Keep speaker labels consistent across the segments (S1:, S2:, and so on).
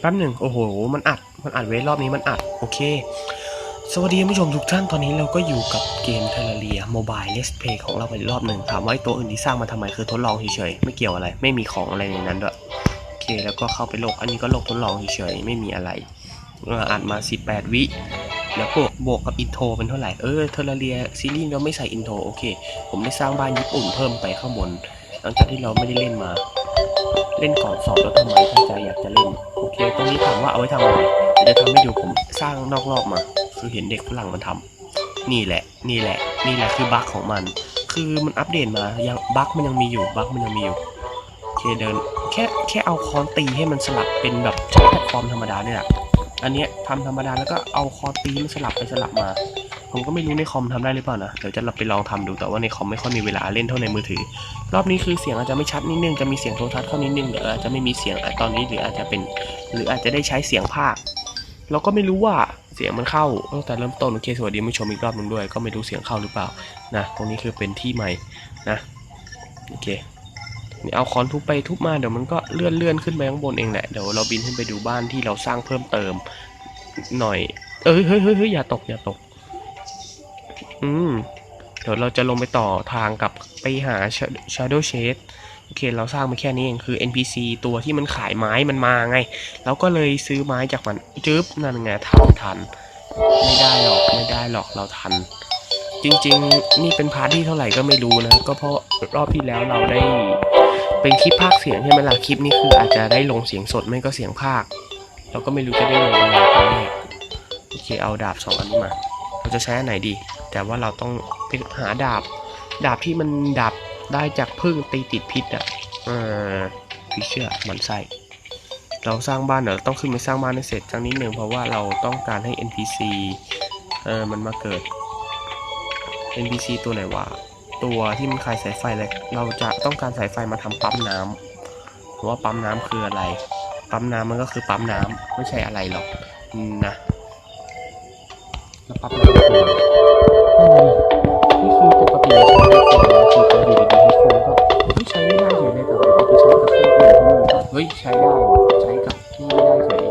S1: แป๊บหนึ่งโอ้โห มันอัด มันอัดเวทรอบนี้มันอัด โอเค สวัสดีผู้ชมทุกท่านตอนนี้เราก็อยู่กับเกมเทเลเรียโมบายเลสเพย์ของเราไปรอบหนึ่งถามว่าไอตัวอื่นที่สร้างมาทำไมคือทดลองเฉยๆไม่เกี่ยวอะไร ไม่มีของอะไรในนั้นด้วยโอเคแล้วก็เข้าไปโลกอันนี้ก็โลกทดลองเฉยๆไม่มีอะไรอ่ออัดมา 18 วิแล้วบวกบวกกับอินโทรเป็นเท่าไหร่ เออเทเลเรียซีรีส์เราไม่ใส่อินโทรโอเค ผมได้สร้างบ้านญี่ปุ่นเพิ่มไปข้างบน หลังจากที่เราไม่ได้เล่นมา เล่นก่อนสอบแล้วทำไมถ้าใจอยากจะเล่นโอเคตรงนี้ถามว่าเอาไว้ทำอะไรเดี๋ยวจะทำให้ดูผมสร้างนอกรอบมา คือเห็นเด็กฝรั่งมันทำนี่แหละ นี่แหละ นี่แหละคือบั๊กของมัน คือมันอัปเดตมายังบั๊กมันยังมีอยู่บั๊กมันยังมีอยู่โอเคเดินแค่แค่เอาค้อนตีให้มันสลับเป็นแบบใช้แพลตฟอร์มธรรมดาเนี่ยแหละอันเนี้ยทำธรรมดาแล้วก็เอาค้อนตีมันสลับไปสลับมา ผมก็ไม่รู้ในคอมทำได้หรือเปล่านะ เดี๋ยวจะเราไปลองทำดูแต่ว่าในคอมไม่ค่อยมีเวลาเล่นเท่าในมือถือ รอบนี้คือเสียงอาจจะไม่ชัดนิดนึง จะมีเสียงโทรทัศน์เข้านิดนึงหรืออาจจะไม่มีเสียงตอนนี้หรืออาจจะเป็น หรืออาจจะได้ใช้เสียงภาคเราก็ไม่รู้ว่าเสียงมันเข้าตั้งแต่เริ่มต้นโอเคสวัสดีผู้ชมอีกรอบหนึงด้วย ก็ไม่รู้เสียงเข้าหรือเปล่านะตรงนี้คือเป็นที่ใหม่นะโอเคนี่เอาคอนทุบไปทุบมาเดี๋ยวมันก็เลื่อนเลื่อนขึ้นไปข้างบนเองแหละเดี๋ยวเราบินขึ้นไปดูบ้านที่เราสร้างเพิ่มเติม หน่อยเอ้ยเฮ้ยเฮ้ยอย่าตกอย่าตก อืม เดี๋ยวเราจะลงไปต่อทางกับไปหา Shadow Shade โอเค เราสร้างมาแค่นี้เองคือ NPC ตัวที่มันขายไม้มันมาไง เราก็เลยซื้อไม้จากมันจึ๊บนั่นไงทันทัน ไม่ได้หรอกไม่ได้หรอกเราทัน จริงๆ นี่เป็นพาร์ทที่เท่าไหร่ก็ไม่รู้นะ ก็เพราะรอบที่แล้วเราได้ เป็นคลิปภาคเสียงใช่ไหมล่ะคลิปนี้คืออาจจะได้ลงเสียงสดไม่ก็เสียงภาค เราก็ไม่รู้จะได้ลงอะไรครั้งแรกโอเคเอาดาบสองอันนี้มา เราจะใช้อันไหนดี แต่ว่าเราต้องไปหาดาบ ดาบที่มันดาบได้จากพึ่งตีติดพิษอะพี่เชื่อมันไส้เราสร้างบ้านเดี๋ยวเราต้องขึ้นไปสร้างบ้านให้เสร็จสักนิดหนึ่งเพราะว่าเราต้องการให้ NPC เออมันมาเกิด NPC ตัวไหนวะตัวที่มันคายสายไฟเลยเราจะต้องการสายไฟมาทำปั๊มน้ำเพราะว่าปั๊มน้ำคืออะไร ปั๊มน้ำมันก็คือปั๊มน้ำไม่ใช่อะไรหรอกนะแล้วปั๊บน้ำ อะไรนี่คือปกติเราใช้ไอโฟนนะคือตัวอยู่ดีๆไอโฟนก็เฮ้ยใช้ไม่ได้เฉยเลยแต่เราเอาไปใช้กับเครื่องอื่นที่มันก็เฮ้ยใช้ได้ว่ะใช้กับที่ไม่ได้เฉย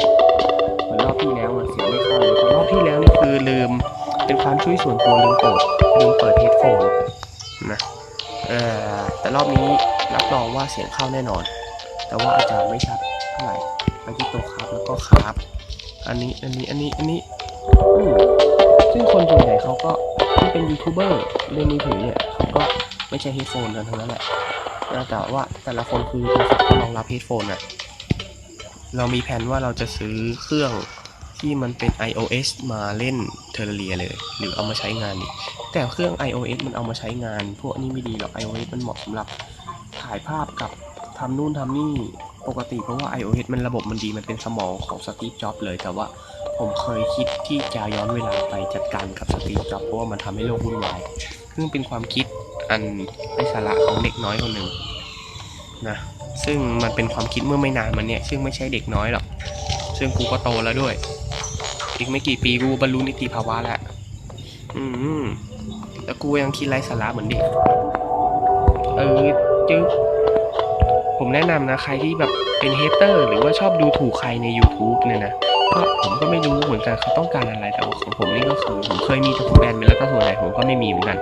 S1: เหมือนรอบที่แล้วอะเสียงไม่เข้าเลยแต่รอบที่แล้วนี่คือลืม เป็นความช่วยส่วนตัวลืมเปิดลืมเปิดเฮดโฟนนะเอ่อแต่รอบนี้รับรองว่าเสียงเข้าแน่นอน แต่ว่าอาจจะไม่ชัดเท่าไหร่ไปที่ตัวครับแล้วก็ครับ อันนี้อันนี้อันนี้อันนี้ซึ่งคนส่วนใหญ่เขาก็ เป็นยูทูบเบอร์เล่นมือถือเนี่ยเขาก็ไม่ใช่เฮดโฟนกันทั้งนั้นแหละแต่ว่าแต่ละคนคือโทรศัพท์รองรับเฮดโฟนอะเรามีแผนว่าเราจะซื้อเครื่องที่มันเป็น iOS มาเล่นเทอร์เรียเลย หรือเอามาใช้งานอีกแต่เครื่อง iOS มันเอามาใช้งาน พวกนี้ไม่ดีหรอก iOS มันเหมาะสำหรับถ่ายภาพกับทำนู่นทำนี่ปกติเพราะว่า iOS มันระบบมันดีมันเป็นสมองของสตีฟจ็อบเลยแต่ว่า ผมเคยคิดที่จะย้อนเวลาไปจัดการกับสตีฟจ็อบเพราะว่ามันทำให้โลกวุ่นวาย ซึ่งเป็นความคิดอันไร้สาระของเด็กน้อยคนหนึ่งนะซึ่งมันเป็นความคิดเมื่อไม่นานมาเนี่ย ซึ่งไม่ใช่เด็กน้อยหรอก ซึ่งกูก็โตแล้วด้วย อีกไม่กี่ปีกูบรรลุนิติภาวะแล้วอืมแต่กูยังคิดไร้สาระเหมือนเด็ก เออจึ๊บผมแนะนำนะ ใครที่แบบเป็นเฮเตอร์ หรือว่าชอบดูถูกใครใน YouTube เนี่ยนะ ก็ผมก็ไม่รู้เหมือนกันเขาต้องการอะไรแต่ว่าของผมนี่ก็คือผมเคยมีทุกแบรนด์ไปแล้วก็ส่วนใหญ่ผมก็ไม่มีเหมือนกัน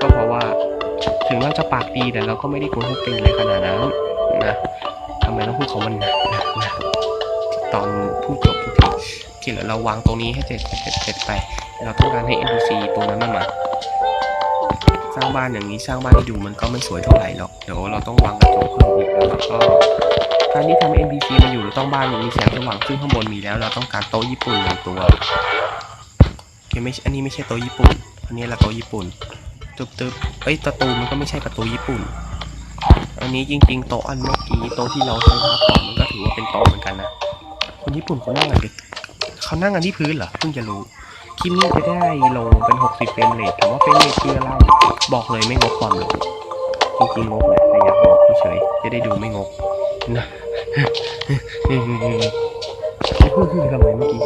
S1: ก็เพราะว่าถึงเราจะปากดีแต่เราก็ไม่ได้โกงทุกเต็งเลยขนาดนั้นนะทำไมต้องพูดของมันนะนะนะตอนพูดจบทุกทีโอเคเดี๋ยวเราวางตรงนี้ให้เสร็จเสร็จเสร็จไป เราต้องการให้ NPC ตรงนั้นมันมาสร้างบ้านอย่างนี้สร้างบ้านให้ดูมันก็ไม่สวยเท่าไหร่หรอก เดี๋ยวเราต้องวางกระจกเพิ่มอีกแล้วก็ การที่ทำให้ NPC มาอยู่เราต้องบ้านมีแสงสว่างซึ่งข้างบนมีแล้ว เราต้องการโต๊ะญี่ปุ่นหนึ่งตัวโอเคไม่ใช่อันนี้ไม่ใช่โต๊ะญี่ปุ่น อันนี้ละโต๊ะญี่ปุ่นตึ๊บตึ๊บเอ้ยประตูมันก็ไม่ใช่ประตูญี่ปุ่น อันนี้จริง ๆ โต๊ะอันเมื่อกี้โต๊ะที่เราใช้พักผ่อนมันก็ถือว่าเป็นโต๊ะเหมือนกันนะคนญี่ปุ่นเขานั่งกันดิเขานั่งกันที่พื้นเหรอเพิ่งจะรู้คลิปนี้จะได้ลงเป็น 60 เฟรมเรทถามว่าเฟรมเรทคืออะไรบอกเลยไม่งกความหรอกจริงๆงกแหละแต่อยากบอกเฉยจะได้ดูไม่งกนะ ไอ้พูดคือทำไมเมื่อกี้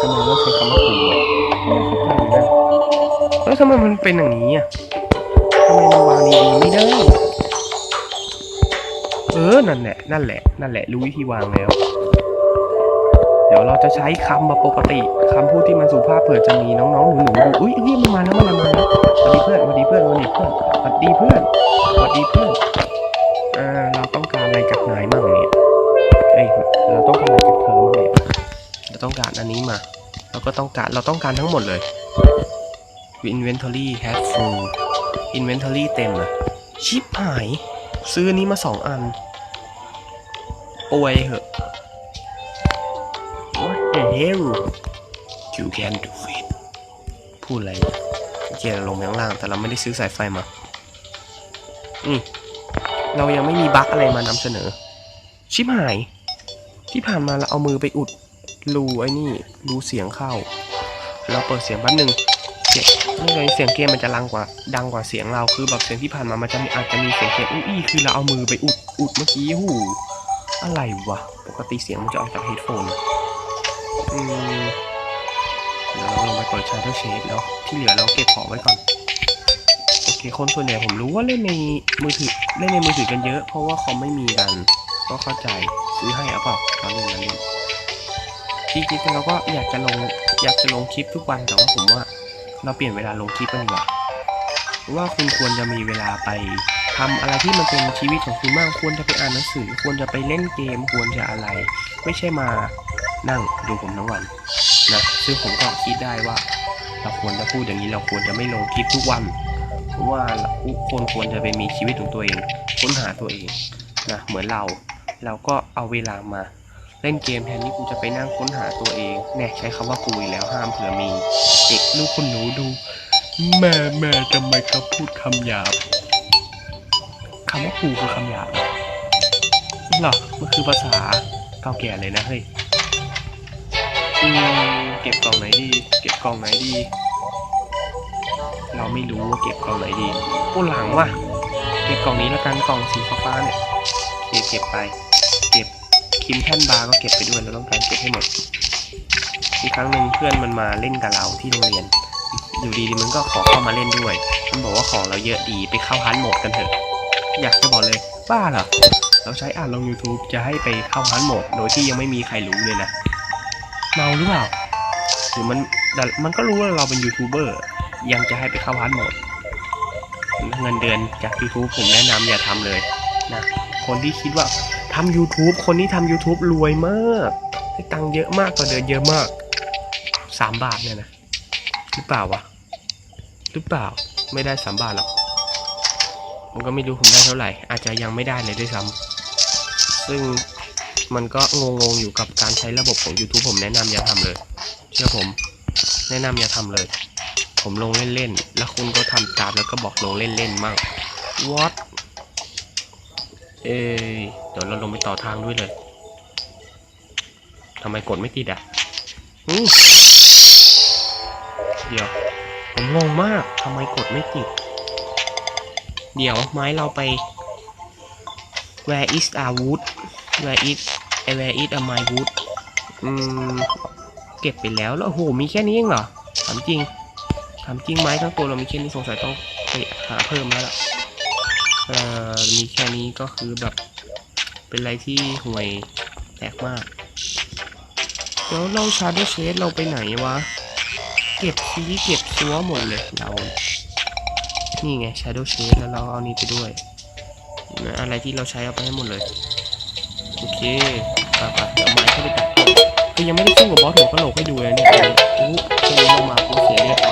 S1: ทำไมต้องใช้คำว่าขู่อะไม่เข้าใจนะแล้วทำไมมันเป็นอย่างนี้อะทำไมมันวางดีๆไม่ได้ เออ นั่นแหละ นั่นแหละ นั่นแหละ รู้วิธีวางแล้ว เดี๋ยวเราจะใช้คำแบบปกติคำพูดที่มันสุภาพเผื่อจะมีน้องๆ หนูๆดูอุ้ยเฮ้ยมันมาแล้วมันมาแล้วสวัสดีเพื่อนสวัสดีเพื่อนสวัสดีเพื่อนสวัสดีเพื่อนสวัสดีเพื่อน ก็ต้องการเราต้องการทั้งหมดเลย inventory has full inventory เต็มเลยชิปหาย ซื้อนี้มาสองอันป่วยเหอะ What the hell you can do it พูดอะไรเนี่ยเกียร์ลงไปข้างล่าง แต่เราไม่ได้ซื้อสายไฟมา อืมเรายังไม่มีบั๊กอะไรมานำเสนอ ชิบหาย ที่ผ่านมาเราเอามือไปอุด รูไอ้นี่รูเสียงเข้า เราเปิดเสียงแป๊บหนึงเสียงไม่เลยเสียงเกมมันจะดังกว่า ดังกว่าเสียงเราคือแบบเสียงที่ผ่านมามันจะอาจจะมีเสียงเกมอุ้ยคือเราเอามือไปอุดอุดเมื่อกี้หูอะไรวะปกติเสียงมันจะออกจากเฮดโฟนอืมเดี๋ยวเราลงไปเปิด Shadow Shade แล้วที่เหลือเราเก็บของไว้ก่อนโอเคคนส่วนใหญ่ผมรู้ว่าเล่นในมือถือเล่นในมือถือกันเยอะ เพราะว่าคอมไม่มีกัน ก็เข้าใจซื้อให้เอาเปล่าเราเล่นเราเล่น จริงๆเราก็อยากจะลงอยากจะลงคลิปทุกวันแต่ว่าผมว่า เราเปลี่ยนเวลาลงคลิปกันดีกว่าว่าคุณควรจะมีเวลาไปทำอะไรที่มันเป็นชีวิตของคุณบ้างควรจะไปอ่านหนังสือ ควรจะไปเล่นเกมควรจะอะไร ไม่ใช่มานั่งดูผมทั้งวันนะซึ่งผมก็คิดได้ว่า เราควรจะพูดอย่างนี้เราควรจะไม่ลงคลิปทุกวันเพราะว่าทุกคนควรจะไปมีชีวิตของตัวเองค้นหาตัวเองนะเหมือนเราเราก็เอาเวลามา เล่นเกมแทนที่กูจะไปนั่งค้นหาตัวเองเนี่ยใช้คำว่ากูอีกแล้วห้ามเผื่อมีเด็กลูกคุณหนูดู แม่แม่ทำไมเขาพูดคำหยาบคำว่ากูคือคำหยาบหรอมันคือภาษาเก่าแก่เลยนะเฮ้ยอืมเก็บกล่องไหนดี เก็บกล่องไหนดี เราไม่รู้ว่าเก็บกล่องไหนดีปูหลังว่ะ เก็บกล่องนี้แล้วกันกล่องสีฟ้าเนี่ยเก็บเก็บไป คิมแท่นบาร์ก็เก็บไปด้วยเราต้องการเก็บให้หมดอีกครั้งหนึ่งเพื่อนมันมาเล่นกับเราที่โรงเรียน อยู่ดีๆมันก็ขอเข้ามาเล่นด้วย มันบอกว่าของเราเยอะดีไปเข้าฮันโหมดกันเถอะ อยากจะบอกเลยบ้าเหรอเราใช้อ่านลง YouTube จะให้ไปเข้าฮันโหมดโดยที่ยังไม่มีใครรู้เลยนะเมาหรือเปล่าหรือมันมันก็รู้ว่าเราเป็นยูทูบเบอร์ยังจะให้ไปเข้าฮันโหมดเงินเดือนจาก YouTube ผมแนะนำอย่าทำเลยนะคนที่คิดว่า ทำ YouTube คนที่ทำ YouTube รวยมากได้ตังค์เยอะมากต่อเดือนเยอะมากสามบาทเนี่ยนะ หรือเปล่าวะ หรือเปล่า ไม่ได้สามบาทหรอก ผมก็ไม่รู้ผมได้เท่าไหร่ อาจจะยังไม่ได้เลยด้วยซ้ำซึ่งมันก็งงๆอยู่กับการใช้ระบบของ YouTube ผมแนะนำอย่าทำเลย เชื่อผม แนะนำอย่าทำเลย ผมลงเล่นๆ แล้วคุณก็ทำตามแล้วก็บอกลงเล่นๆมั่ง what เอ้ยเดี๋ยวเราลงไปต่อทางด้วยเลยทำไมกดไม่ติดอะอเดี๋ยว ผมงงมากทำไมกดไม่ติด เดี๋ยวไม้เราไป where is our wood where is where is my wood อืม เก็บไปแล้วแล้วโอ้โห มีแค่นี้เองเหรอถามจริงถามจริงไม้ทั้งตัวเรามีแค่นี้สงสัยต้องไปหาเพิ่มแล้วล่ะ เอ่อมีแค่นี้ก็คือแบบ เป็นอะไรที่ห่วยแปลกมากเดี๋ยวเราชาร์ดเชดเราไปไหนวะ เก็บซีเก็บซัวหมดเลยเรา นี่ไง Shadow Shade แล้วเราเอานี้ไปด้วย อะไรที่เราใช้เอาไปให้หมดเลย โอเคปะปะเดี๋ยวไม้เข้าไปตัดคือยังไม่ได้สู้กับบอสหัวกะโหลกให้ดูเลยเนี่ยอันนี้อู้เช่นนี้ลงมาเสียเรียบร้อยแล้วครับ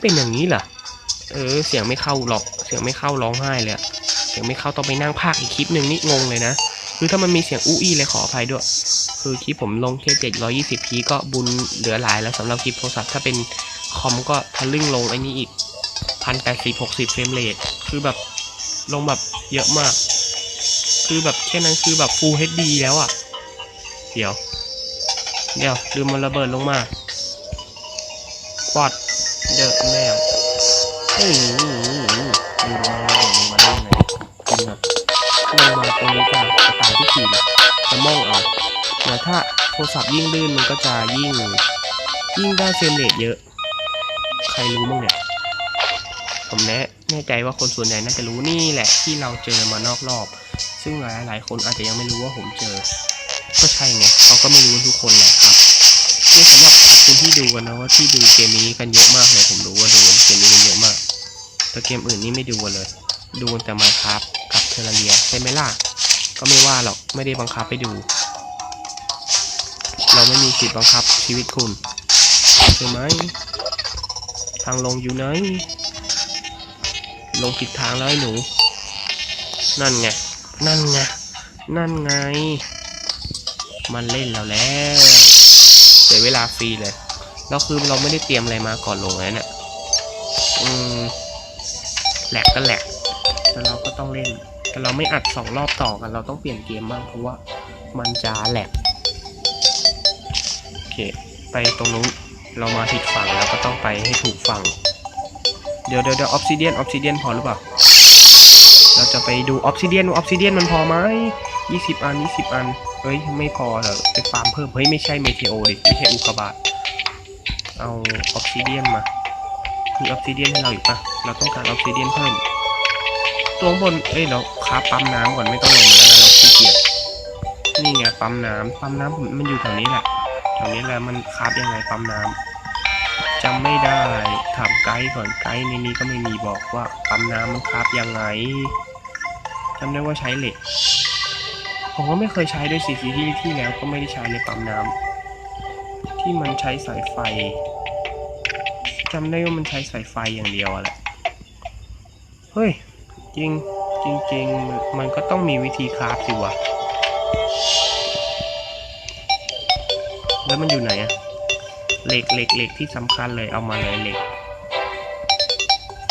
S1: เป็นอย่างนี้เหรอเออ เสียงไม่เข้าหรอก เสียงไม่เข้าร้องไห้เลยเสียงไม่เข้าต้องไปนั่งพากย์อีกคลิปหนึ่งนี่งงเลยนะ คือถ้ามันมีเสียงอู้อี้เลยขออภัยด้วย คือคลิปผมลงแค่720พีก็บุญเหลือหลายแล้วสำหรับคลิปโทรศัพท์ถ้าเป็นคอมก็ทะลึ่งลงไอ้นี่อีกพันแปดสิบหกสิบเฟรมเรทคือแบบลงแบบเยอะมาก คือแบบแค่นั้นคือแบบ Full HD แล้วอะ่ะ เดี๋ยว เดี๋ยวลืมมันระเบิดลงมาปอด เดอะแมวเอ้ยลืมมันระเบิดลงมาได้ไงจริงอะลงมาตรงนี้จะจะตายที่ขีดจะมองเอาแต่ถ้าโทรศัพท์ยิ่งลื่นมันก็จะยิ่ง ยิ่งได้เฟรมเรทเยอะ ใครรู้บ้างเนี่ย ผมแน่แน่ใจว่าคนส่วนใหญ่น่าจะรู้นี่แหละที่เราเจอมานอกรอบ ซึ่งหลายหลายคนอาจจะยังไม่รู้ว่าผมเจอ ก็ใช่ไงเขาก็ไม่รู้ทุกคนแหละครับนี่สำหรับ คุณที่ดูกันนะว่าที่ดูเกมนี้กันเยอะมากเลยผมรู้ว่าดูเกมนี้กันเยอะมาก แต่เกมอื่นนี่ไม่ดูเลย ดูแต่มาครับกับเทเลเรียใช่ไหมล่ะก็ไม่ว่าหรอกไม่ได้บังคับไปดู เราไม่มีสิทธิ์บังคับชีวิตคุณใช่ไหมทางลงอยู่ไหนลงผิดทางแล้วไอ้หนู นั่นไง นั่นไง นั่นไง มันเล่นเราแล้ว เสียเวลาฟรีเลยแล้วคือเราไม่ได้เตรียมอะไรมาก่อนลงเลยเนี่ย อืม แหลกก็แหลกแต่เราก็ต้องเล่น แต่เราไม่อัดสองรอบต่อกัน เราต้องเปลี่ยนเกมบ้างเพราะว่ามันจะแหลก โอเค ไปตรงนู้น เรามาผิดฝั่งแล้วก็ต้องไปให้ถูกฝั่ง เดี๋ยวเดี๋ยวเดี๋ยวออฟซิเดียนออฟซิเดียนพอหรือเปล่า เราจะไปดูออฟซิเดียนออฟซิเดียนมันพอไหมยี่สิบอันยี่สิบอัน เฮ้ย ไม่พอเหรอไปฟาร์มเพิ่ม เฮ้ย ไม่ใช่เมเทโอดิ ไม่ใช่อุกกาบาตเอาออฟซิเดียนมามีออฟซิเดียนให้เราอีกปะเราต้องการออฟซิเดียนเพิ่มตัวข้างบน เอ้ยเราคาปั๊มน้ำก่อนไม่ต้องลงมาแล้วนะเราขี้เกียจนี่ไงปั๊มน้ำปั๊มน้ำผมมันอยู่แถวนี้แหละแถวนี้แหละมันคาบยังไงปั๊มน้ำจำไม่ได้ถามไกด์ก่อนไกด์ในนี้ก็ไม่มีบอกว่าปั๊มน้ำมันคาบยังไงจำได้ว่าใช้เหล็ก ผมก็ไม่เคยใช้ด้วยสิที่ที่แล้วก็ไม่ได้ใช้เลยปั๊มน้ำที่มันใช้สายไฟจำได้ว่ามันใช้สายไฟอย่างเดียวแหละเฮ้ย จริงจริงจริงๆมันก็ต้องมีวิธีคราฟสิวะ แล้วมันอยู่ไหนอะเหล็กเหล็กเหล็กที่สำคัญเลยเอามาเลยเหล็ก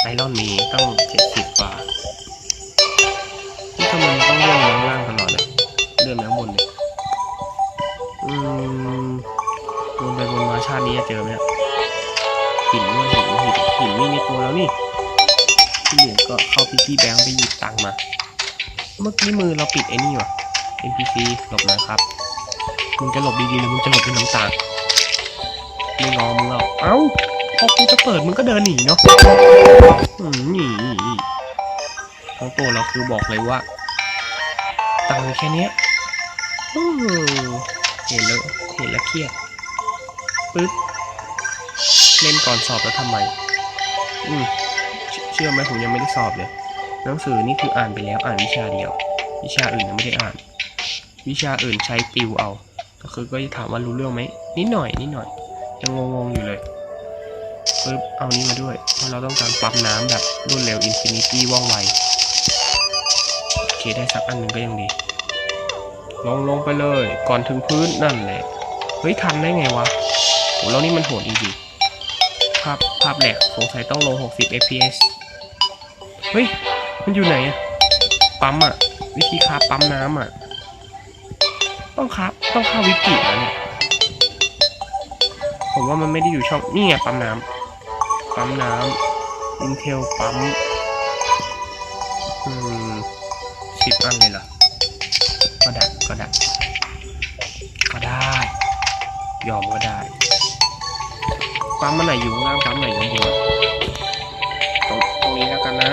S1: ไอรอนมีตั้งเจ็ดสิบกว่าที่ทำไมมันต้องเลื่อนมาข้างล่างตลอดเลย เลื่อนมาข้างบนเลยอืมวนไปวนมาชาตินี้จะเจอไหมเนี่ยหินด้วยหินหินหินมีในตัวแล้วนี่ที่เหลือก็เข้าพิธีแบงค์ไปหยิบตังค์มา เมื่อกี้มือเราปิดไอ้นี่ว่ะ NPC หลบหนะครับมึงจะหลบดีๆหรือมึงจะหลบด้วยน้ำตาไม่งอมึงแล้วเอ้าพอกูจะเปิดมึงก็เดินหนีเนาะอืมหนีทั้งตัวเราคือบอกเลยว่า ตังค์แค่เนี้ยอืม เห็นแล้วเห็นแล้วเครียดปึ๊บเล่นก่อนสอบแล้วทำไม อืมเชื่อไหมผมยังไม่ได้สอบเลยหนังสือนี่คืออ่านไปแล้วอ่านวิชาเดียว วิชาอื่นยังไม่ได้อ่าน วิชาอื่นใช้ติวเอา ก็คือก็จะถามว่ารู้เรื่องไหมนิดหน่อยนิดหน่อยยังงงๆอยู่เลยปึ๊บเอานี้มาด้วยเพราะเราต้องการปั๊มน้ำแบบรวดเร็วอินฟินิตี้ว่องไวโอเคได้สักอันหนึ่งก็ยังดี ลงลงไปเลย ก่อนถึงพื้นนั่นแหละ เฮ้ยทันได้ไงวะโหแล้วนี่มันโหดจริงๆภาพภาพแหลกสงสัยต้องลง 60 fps เฮ้ย มันอยู่ไหนอะปั๊มอะวิธีคาบปั๊มน้ำอะต้องครับต้องเข้าวิกิแล้วเนี่ยผมว่ามันไม่ได้อยู่ช่องนี่ไงปั๊มน้ำปั๊มน้ำอินเทลปั๊มอืมสิบอันเลยเหรอ ก็ได้ ก็ได้ ยอมก็ได้ปั๊มมันไหนอยู่ข้างล่างปั๊มไหนอยู่ข้างบนตรงตรงนี้แล้วกันนะ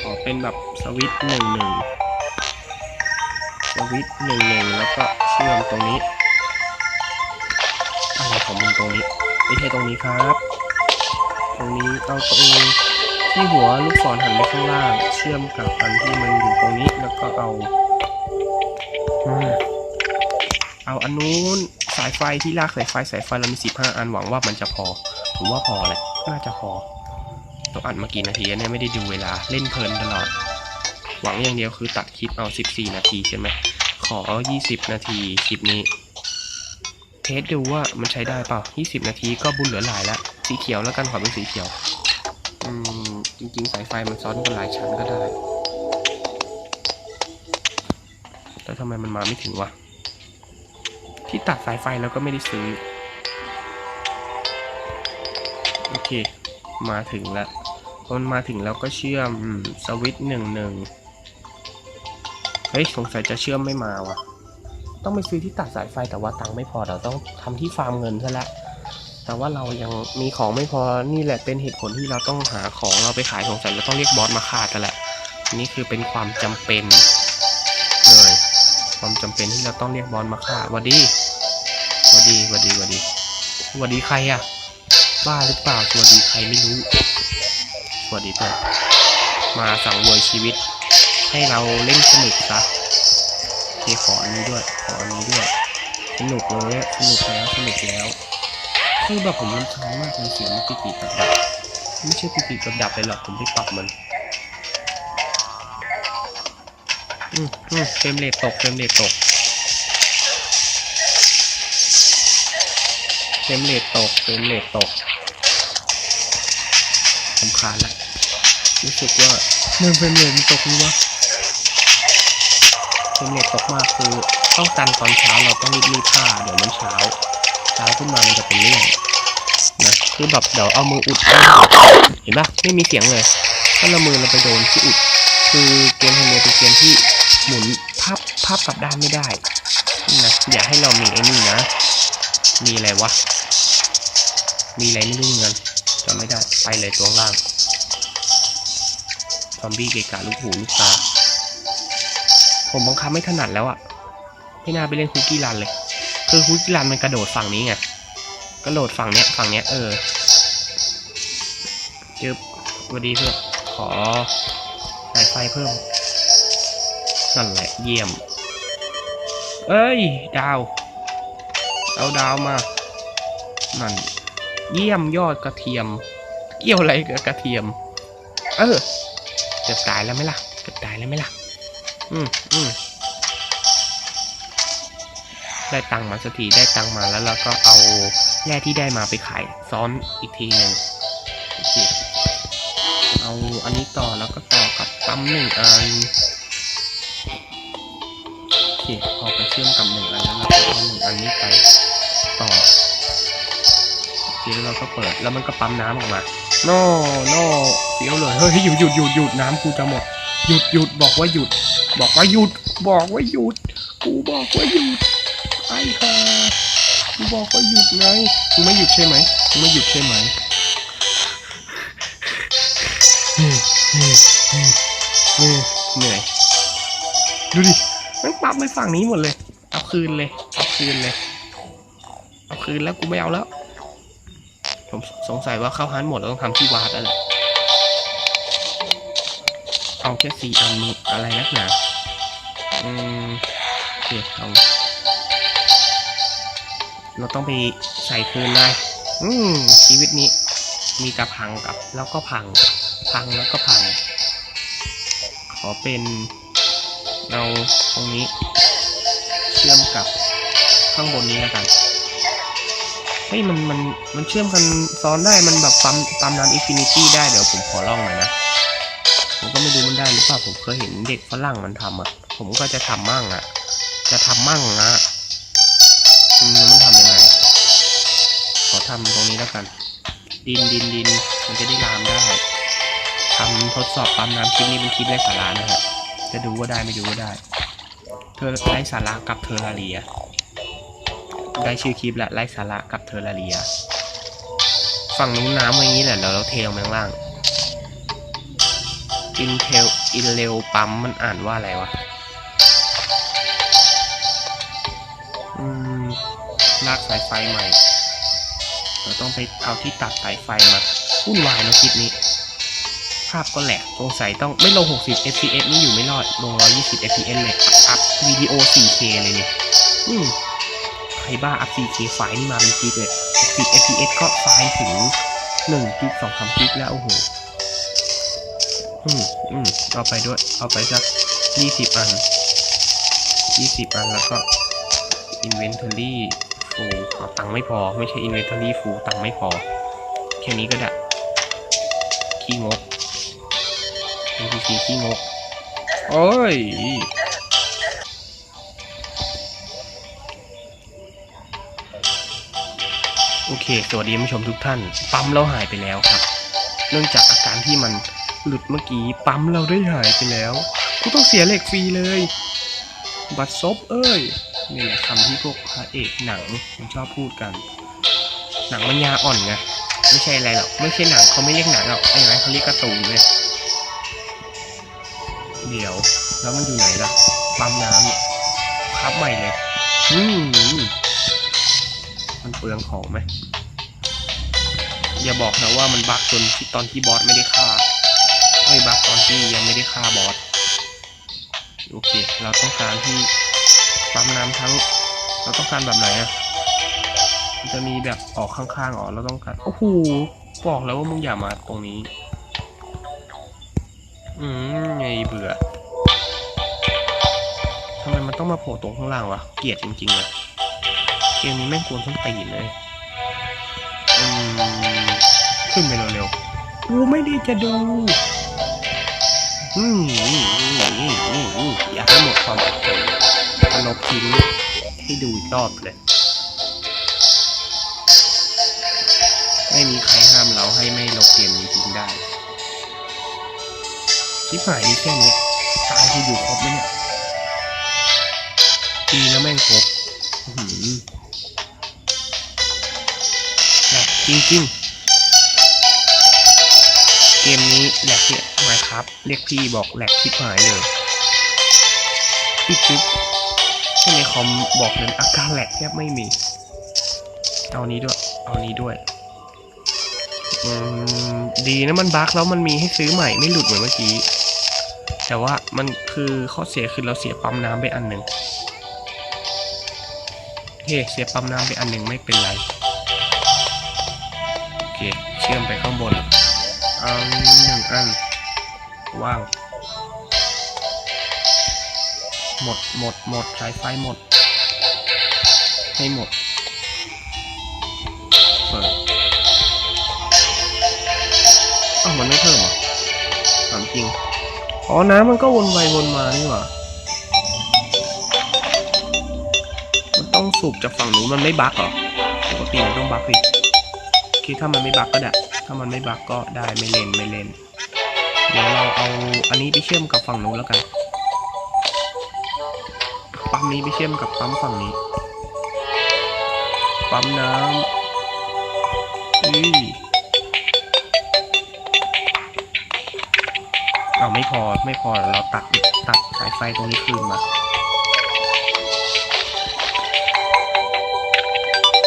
S1: ขอเป็นแบบสวิตหนึ่งหนึ่งสวิตหนึ่งหนึ่งแล้วก็เชื่อมตรงนี้อะไรของมึงตรงนี้ไม่ใช่ตรงนี้ครับ ตรงนี้เอาตรง ที่หัวลูกศรหันไปข้างล่าง เชื่อมกับอันที่มันอยู่ตรงนี้แล้วก็เอา เอาอันนู้นสายไฟที่ลากสายไฟสายไฟเรามีสิบห้าอันหวังว่ามันจะพอผมว่าพอแหละน่าจะพอต้องอัดมากี่นาทีเนี่ยไม่ได้ดูเวลาเล่นเพลินตลอด หวังอย่างเดียวคือตัดคลิปเอา 14 นาทีใช่ไหมขอ 20 นาทีคลิปนี้ เทสดูว่ามันใช้ได้เปล่า 20 นาทีก็บุญเหลือหลายแล้ว สีเขียวแล้วกันขอเป็นสีเขียว อืม จริงๆ สายไฟมันซ้อนกันหลายชั้นก็ได้ แต่ทำไมมันมาไม่ถึงวะ ที่ตัดสายไฟแล้วก็ไม่ได้ซื้อ โอเค มาถึงแล้วพอมันมาถึงแล้วก็เชื่อมสวิตช์หนึ่งหนึ่งเฮ้ยสงสัยจะเชื่อมไม่มาวะต้องไปซื้อที่ตัดสายไฟแต่ว่าตังค์ไม่พอเราต้องทำที่ฟาร์มเงินซะละ แต่ว่าเรายังมีของไม่พอนี่แหละเป็นเหตุผลที่เราต้องหาของเราไปขายสงสัยเราต้องเรียกบอสมาฆ่ากันแหละนี่คือเป็นความจำเป็นเลยความจำเป็นที่เราต้องเรียกบอสมาฆ่าวัดดีวัดดีวัดดีวัดดีวัดดีใครอะบ้าหรือเปล่าสวัสดีใครไม่รู้สวัสดีเพื่อนมาสั่งเวยชีวิต ให้เราเล่นสนุกซะเคขออันนี้ด้วยขออันนี้ด้วยสนุกเลยสนุกแล้วสนุกแล้ว คือแบบผมมันช้ามากเลยเสียงมันปิดๆดับดับๆไม่ใช่ปิดๆดับดับๆเลยหรอกผมไปปรับมันอืมอืมเฟรมเรทตกเฟรมเรทตกเฟรมเรทตกเฟรมเรทตกสำคาญละรู้สึกว่าเมื่อเฟรมเรทมันตกนี่วะเฟรมเรทตกมากคือต้องการตอนเช้าเราต้องรีบรีบผ้าเดี๋ยวมันเช้า เช้าขึ้นมามันจะเป็นเรื่องนะคือแบบเดี๋ยวเอามืออุดเห็นปะไม่มีเสียงเลย ถ้าเรามือเราไปโดนที่อุด คือเกมทะเลเป็นเกมที่หมุนภาพภาพกลับด้านไม่ได้นะอย่าให้เรามีไอ้นี่นะ มีอะไรวะ มีอะไรไม่รู้เหมือนจำไม่ได้ไปเลยตัวล่างซอมบี้เกกะลูกหูลูกตา ผมบังคับไม่ถนัดแล้วอะไม่น่าไปเล่นคุกกี้รันเลย คือคุกรันมันกระโดดฝั่งนี้ไงกระโดดฝั่งเนี้ยฝั่งเนี้ยเออจึบสวัสดีเพื่อนขอสายไฟเพิ่มนั่นแหละเยี่ยม เอ้ย ดาว เอาดาวมา นั่น เยี่ยมยอดกระเทียม เกี่ยวอะไรกับกระเทียม เออเกือบตายแล้วไหมล่ะเกือบตายแล้วไหมล่ะ อืมอืม ได้ตังค์มาสักทีได้ตังค์มาแล้วเราก็เอาแร่ที่ได้มาไปขายซ้อนอีกทีหนึ่งโอเคเอาอันนี้ต่อแล้วก็ต่อกับปั๊มหนึ่งอันโอเคเอไปเชื่อมกับหนึ่งอันแล้วเราก็เอาหนึ่งอันนี้ไปต่อโอเคแล้วเราก็เปิดแล้วมันก็ปั๊มน้ำออกมาโน่โน่เฟี้ยวเลยเฮ้ยหยุดหยุดหยุดหยุดน้ำกูจะหมดหยุดหยุดบอกว่าหยุด บอกว่าหยุด บอกว่าหยุด กูบอกว่าหยุด ไอ้ห่ากูบอกว่าหยุดไงกูไม่หยุดใช่ไหมกูไม่หยุดใช่ไหมอืมอืมอืมอืมเหนื่อยดูดิมันปรับไปฝั่งนี้หมดเลย เอาคืนเลยเอาคืนเลย เอาคืนแล้วกูไม่เอาแล้ว ผมสงสัยว่าเข้าฮันหมดแล้วต้องทำที่วาดแล้วแหละเอาแค่สี่อันอะไรนักหนาอืมโอเคเอา เราต้องไปใส่คืนเลยอืมชีวิตนี้ มีแต่พังกับ แล้วก็พัง พังแล้วก็พัง ขอเป็นเราตรงนี้ เชื่อมกับข้างบนนี้แล้วกันเฮ้ยมันมันมันเชื่อมกันซ้อนได้มันแบบปั๊มปั๊มน้ำอินฟินิตี้ได้เดี๋ยวผมขอลองหน่อยนะผมก็ไม่รู้มันได้หรือเปล่าผมเคยเห็นเด็กฝรั่งมันทำอะ ผมก็จะทำมั่งอะ จะทำมั่งนะ ทำตรงนี้แล้วกัน ดินดินดินมันจะได้ลามได้ทำทดสอบปั๊มน้ำคลิปนี้เป็นคลิปไร้สาระนะครับจะดูว่าได้ไม่ดูว่าได้ เธอไร้สาระกับเทอราเรีย ได้ชื่อคลิปและไร้สาระกับเทอราเรีย ฝั่งนู้นน้ำอย่างนี้แหละเดี๋ยวเราเทลงไปข้างล่างอินเทลอินเรลปั๊มมันอ่านว่าอะไรวะอืมลากสายไฟใหม่ เราต้องไปเอาที่ตัดสายไฟมาวุ่นวายนะคลิปนี้ ภาพก็แหลกสงสัยต้องไม่ลง 60 fps นี่อยู่ไม่รอด ลง 120 fps เลย อัพวิดีโอ 4K เลยเนี่ยอืมใครบ้าอัพ 4K ไฟล์นี่มาเป็นกิกเลย10 fps ก็ไฟล์ถึง1กิก2 3กิกแล้ว โอ้โห อืมอืมเอาไปด้วย เอาไปสัก 20 อัน 20 อันแล้วก็ inventory full เอาตังค์ไม่พอ ไม่ใช่ inventory full ตังค์ไม่พอ แค่นี้ก็ได้ ขี้งก NPC ขี้งก โอ้ยโอเค สวัสดีผู้ชมทุกท่าน ปั๊มเราหายไปแล้วครับ เนื่องจากอาการที่มันหลุดเมื่อกี้ ปั๊มเราได้หายไปแล้ว กูต้องเสียเหล็กฟรีเลย บัตรซบเอ้ย นี่แหละคำที่พวกพระเอกหนังมันชอบพูดกัน หนังมันยาอ่อนไงไม่ใช่อะไรหรอกไม่ใช่หนังเขาไม่เรียกหนังหรอกไอ้ไหนเขาเรียกการ์ตูนเลยเดี๋ยวแล้วมันอยู่ไหนล่ะปั๊มน้ำเนี่ยพับใหม่เลยอืมมันเปลืองของไหมอย่าบอกนะว่ามันบั๊กจนที่ตอนที่บอสไม่ได้ฆ่าไม่บั๊กตอนที่ยังไม่ได้ฆ่าบอสโอเค เราต้องการที่ ปั๊มน้ำทั้ง เราต้องการแบบไหนอะมันจะมีแบบออกข้างๆออกเราต้องการโอ้โหบอกแล้วว่ามึงอย่ามาตรงนี้ อืมไงเบื่อทำไมมันต้องมาโผล่ตรงข้างล่างวะเกลียดจริงๆเลยเกมนี้แม่งกวนส้นตีนเลยอืมขึ้นไปเร็วๆกูไม่ได้จะดูอืมอืมอืมอืมอืมอืมอยากให้หมดความอดทน ก็ลบทิ้งให้ดูอีกรอบเลย ไม่มีใครห้ามเราให้ไม่ลบเกมนี้ทิ้งได้ชิบหายดีแค่นี้ตายกูอยู่ครบไหมเนี่ยดีนะแม่งครบอื้อหือแหลกจริงๆ เกมนี้แหลกเนี่ยมาครับ เรียกพี่บอกแหลกชิบหายเลย ปิดจึ๊บ ที่ในคอมบอกเลยอาการแหลกแทบไม่มี เอานี้ด้วย เอานี้ด้วยอืมดีนะมันบั๊กแล้วมันมีให้ซื้อใหม่ไม่หลุดเหมือนเมื่อกี้ แต่ว่ามันคือข้อเสียคือเราเสียปั๊มน้ำไปอันหนึ่งเฮ้เสียปั๊มน้ำไปอันหนึ่งไม่เป็นไร โอเค เชื่อมไปข้างบนเอาหนึ่งอัน ว่าง หมดหมดหมดสายไฟหมด ให้หมด เปิดอ้าวมันไม่เพิ่มเหรอถามจริง อ๋อ น้ำมันก็วนไปวนมานี่หว่า มันต้องสูบจากฝั่งนู้นมันไม่บั๊กหรอปกติมันต้องบั๊กสิคิดถ้ามันไม่บั๊กก็ได้ ถ้ามันไม่บั๊กก็ได้ไม่เล่นไม่เล่น เดี๋ยวเราเอาอันนี้ไปเชื่อมกับฝั่งนู้นแล้วกัน ปั๊มนี้ไปเชื่อมกับปั๊มฝั่งนี้ ปั๊มน้ำอือเอาไม่พอไม่พอเราตัดตัดสายไฟตรงนี้คืนมา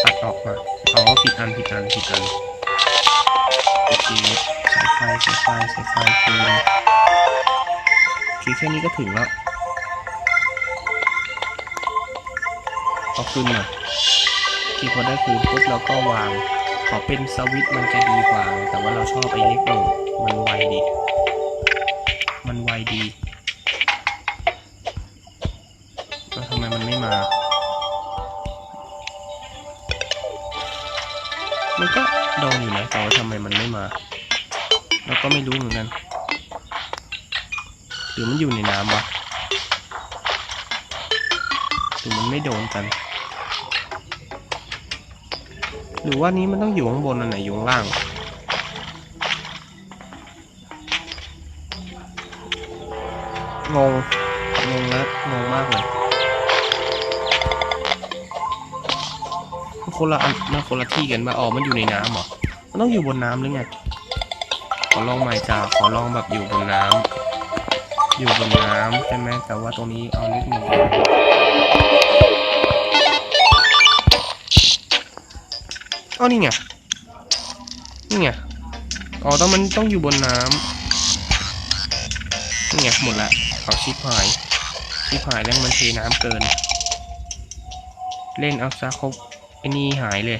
S1: ตัดออกมาอ๋อผิดอันผิดอันผิดอันโอเคสายไฟสายไฟสายไฟคืนโอแค่นี้ก็ถึงแล้ว เอาคืนมาที่พอได้คืนปุ๊บเราก็วาง ขอเป็นสวิตมันจะดีกว่า แต่ว่าเราชอบไอ้เล็กหนึ่งมันไวดี มันไวดีแล้วทำไมมันไม่มา มันก็โดนอยู่นะแต่ว่าทำไมมันไม่มา เราก็ไม่รู้เหมือนกัน หรือมันอยู่ในน้ำวะหรือมันไม่โดนกัน รือว่านี้มันต้องอยู่ข้างบนอันไหนอยู่ข้างล่าง งง งงแล้วงงมากเลยคนละมันคนละที่กันปะอ๋อมันอยู่ในน้ำเหรอ มันต้องอยู่บนน้ำหรือไง ขอลองใหม่จ้าขอลองแบบอยู่บนน้ำอยู่บนน้ำใช่ไหมแต่ว่าตรงนี้เอานิดหนึ่ง อ๋อนี่ไง นี่ไง อ๋อต้องมันต้องอยู่บนน้ำนี่ไงหมดละเอาชิปหาย ชิปหายแล้วมันเทน้ำเกิน เล่นเอาซะครบไอ้นี่หายเลย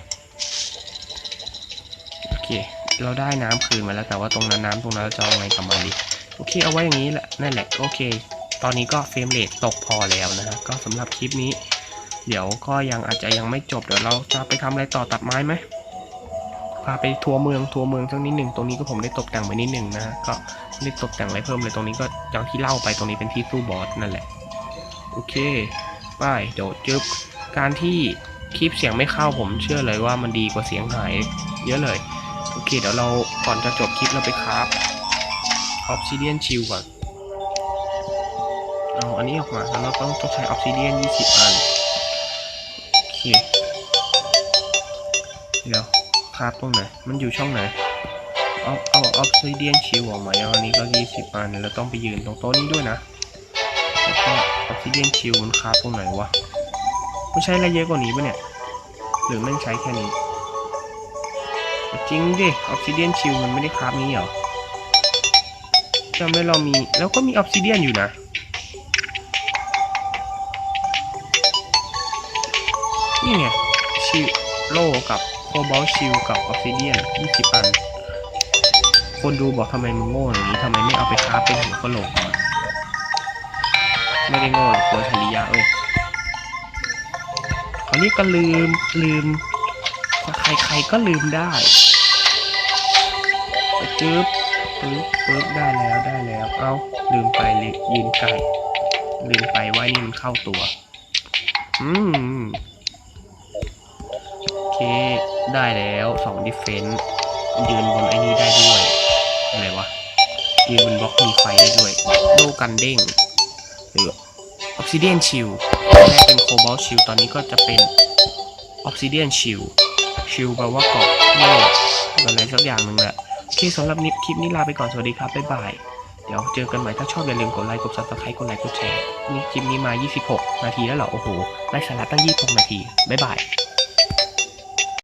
S1: โอเค เราได้น้ำคืนมาแล้วแต่ว่าตรงนั้นน้ำตรงนั้นเราจะเอาไงกับมันดีโอเคเอาไว้อย่างนี้แหละนั่นแหละ โอเค ตอนนี้ก็เฟรมเรทตกพอแล้วนะฮะก็สำหรับคลิปนี้ เดี๋ยวก็ยังอาจจะยังไม่จบเดี๋ยวเราจะไปทำอะไรต่อตัดไม้ไหมพาไปทัวร์เมืองทัวร์เมืองสักนิดหนึ่งตรงนี้ก็ผมได้ตกแต่งไปนิดหนึ่งนะก็ไม่ได้ตกแต่งอะไรเพิ่มเลยตรงนี้ก็อย่างที่เล่าไปตรงนี้เป็นที่สู้บอสนั่นแหละโอเคไปโดดจึ๊บการที่คลิปเสียงไม่เข้าผมเชื่อเลยว่ามันดีกว่าเสียงหายเยอะเลยโอเคเดี๋ยวเราก่อนจะจบคลิปเราไปคราฟออ s ซิเดียนชิลก่อนเอาอันนี้ออกมาแล้วเราต้องต้องใช้ออ s ซิเดียน20 อัน เค เดี๋ยวครับตรงไหน มันอยู่ช่องไหน เอาเอาออฟซิเดียนชิวออกมาเอาอันนี้ก็ยี่สิบอันแล้วต้องไปยืนตรงโต๊ะนี้ด้วยนะ แล้วก็ออฟซิเดียนชิวมันครับตรงไหนวะมันใช้อะไรเยอะกว่านี้ปะเนี่ย หรือมันใช้แค่นี้ จริงดิออฟซิเดียนชิวมันไม่ได้ครับนี้เหรอจำได้เรามี แล้วก็มีออฟซิเดียนอยู่นะ ชิลโลกับโคบอลชิลกับออฟซิเดียนยี่สิบอัน คนดูบอกทำไมมึงโง่อย่างนี้ทำไมไม่เอาไปค้าเป็นหัวกะโหลกก่อนไม่ได้โง่หรอกตัวชริยะเว้ยคราวนี้ก็ลืมลืม ใครๆก็ลืมได้จึ๊บปึ๊บปึ๊บได้แล้วได้แล้ว เอ้าลืมไปเลยยืนไกลลืมไปว่านี่มันเข้าตัว อืม เคได้แล้วสองดิเฟนต์ยืนบนไอ้นี่ได้ด้วย อะไรวะ ยืนบนบล็อกมีไฟได้ด้วยโลกันเด้งหรือออ s ซิเดียนชิลแรกเป็นโคบอลชิลตอนนี้ก็จะเป็นออ s ซิเดียนชิลชิลแปลว่าเกาะโลกอะไรสักอย่างหนึ่งแหละโอเคสำหรับนิคลิปนี้ลาไปก่อนสวัสดีครับบ๊ายบายเดี๋ยวเจอกันใหม่ถ้าชอบอย่าลืมกดไลค์กดซับสไครต์กดไลค์กดแชร์นี่คลิปนี้มา 26 นาทีแล้วเหรอ โอ้โห ได้สาระตั้ง 26 นาที บ๊ายบาย